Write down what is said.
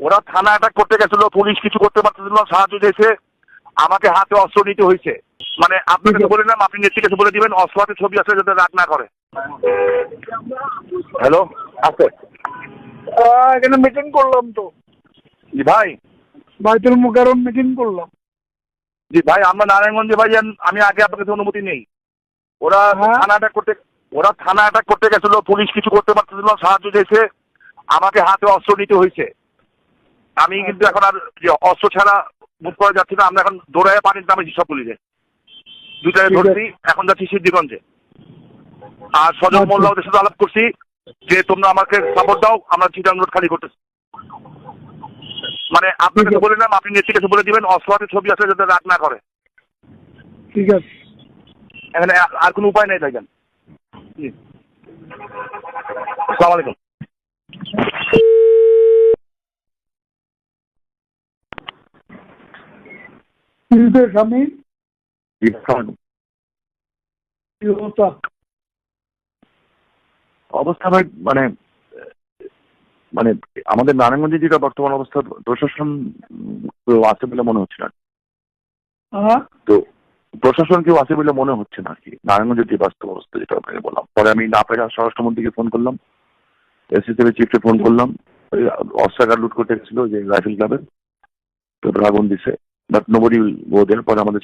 ওরা থানা অ্যাটাক করতে গেছিল পুলিশ কিছু করতে পারতেছিল না সাহায্য দিয়েছে আমাকে হাতে অস্ত্র নিতে হয়েছে। মানে আপনি তো বলে দিলাম আপনি নেত্রী কাছে বলে দিবেন অস্ত্র হাতে ছবি আছে যাতে রাগ না করে। হ্যালো? আছে। এখানে মিটিং করলাম তো। জি ভাই। বাইতুল মুকাররম মিটিং করলাম। জি ভাই আমরা নারায়ণগঞ্জে ভাই আমি আগে আপনার কাছে অনুমতি নেই। ওরা হ্যাঁ? থানা অ্যাটাক করতে ওরা থানা অ্যাটাক করতে গেছিল পুলিশ কিছু করতে পারতেছিল না সাহায্য দিয়েছে আমাকে হাতে অস্ত্র নিতে হয়েছে। আমি কিন্তু এখন আর যে অস্ত্র ছাড়া মুখ করা যাচ্ছি না। আমরা এখন দৌড়ায় পানির নামে সব পুলিশে দুইটায় ধরছি এখন যাচ্ছি সিদ্ধিগঞ্জে। আর সজল আচ্ছা। মোল্লা ওদের সাথে আলাপ করছি যে তোমরা আমাকে সাপোর্ট দাও আমরা চিটাং রোড খালি করতেছি মানে আপনাকে আছে। বলে দিলাম আপনি নেত্রী কাছে বলে দিবেন অস্ত্র ছবি আছে যাতে রাগ না করে। ঠিক আছে। এখানে আর- কোনো উপায় নেই ভাইজান জি। আসসালামু আলাইকুম। কিন্তু স্বামী অবস্থা মানে মানে আমাদের নারায়ণগঞ্জে যেটা বর্তমান অবস্থা প্রশাসন কেউ আছে বলে মনে হচ্ছে না। তো প্রশাসন কেউ আছে বলে মনে হচ্ছে না আর কি। নারায়ণগঞ্জের যে বাস্তব অবস্থা যেটা আপনাকে বললাম। পরে আমি না পেরে স্বরাষ্ট্রমন্ত্রীকে ফোন করলাম। এসিসিবি চিফকে ফোন করলাম। অস্ত্রাগার লুট করতে গেছিল যে রাইফেল ক্লাবের। তো আগুন দিছে। বাট নোবডি গো দেয়ার পরে আমাদের